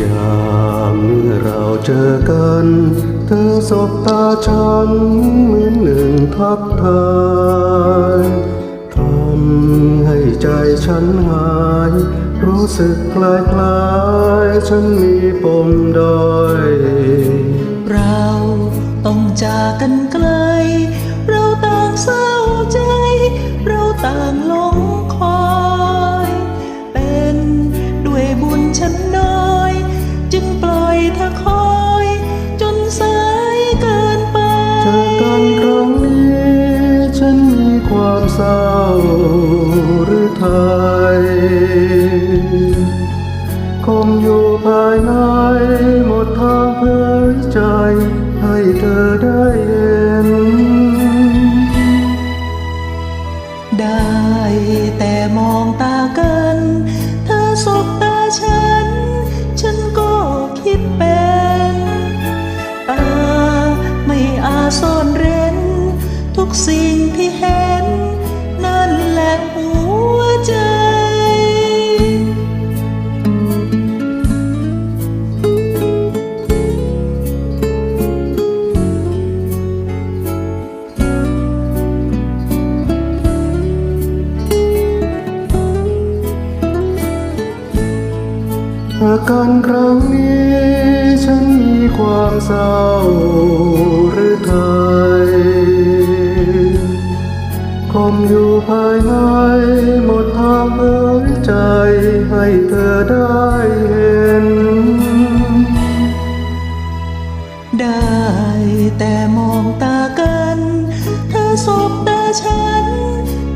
ยามเราเจอกัน เธอสบตาฉันเหมือนหนึ่งทักทายทำให้ใจฉันหาย รู้สึกคลายคลายฉันมีปมด้อยเราต้องจากกัน ปล่อยเธอคอยจนสายเกินไป เจอกันครั้งนี้ ฉันมีความเศร้าหรือไทยคงอยู่ภายในหมดทางเผยใจ ให้เธอได้เห็น ได้แต่มองตากัน อาการครั้งนี้ ฉันมีความเศร้าหรือไทยคมอยู่ภายในหมดทางเอ่ยใจให้เธอได้เห็น ได้แต่มองตากัน เธอสบตาฉัน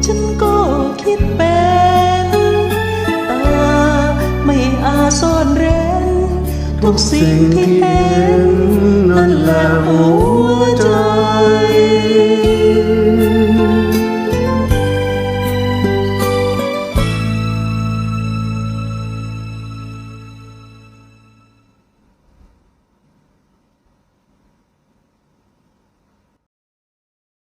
ฉันก็คิดเป็น ซ่อนเร้นทุกสิ่งที่เห็น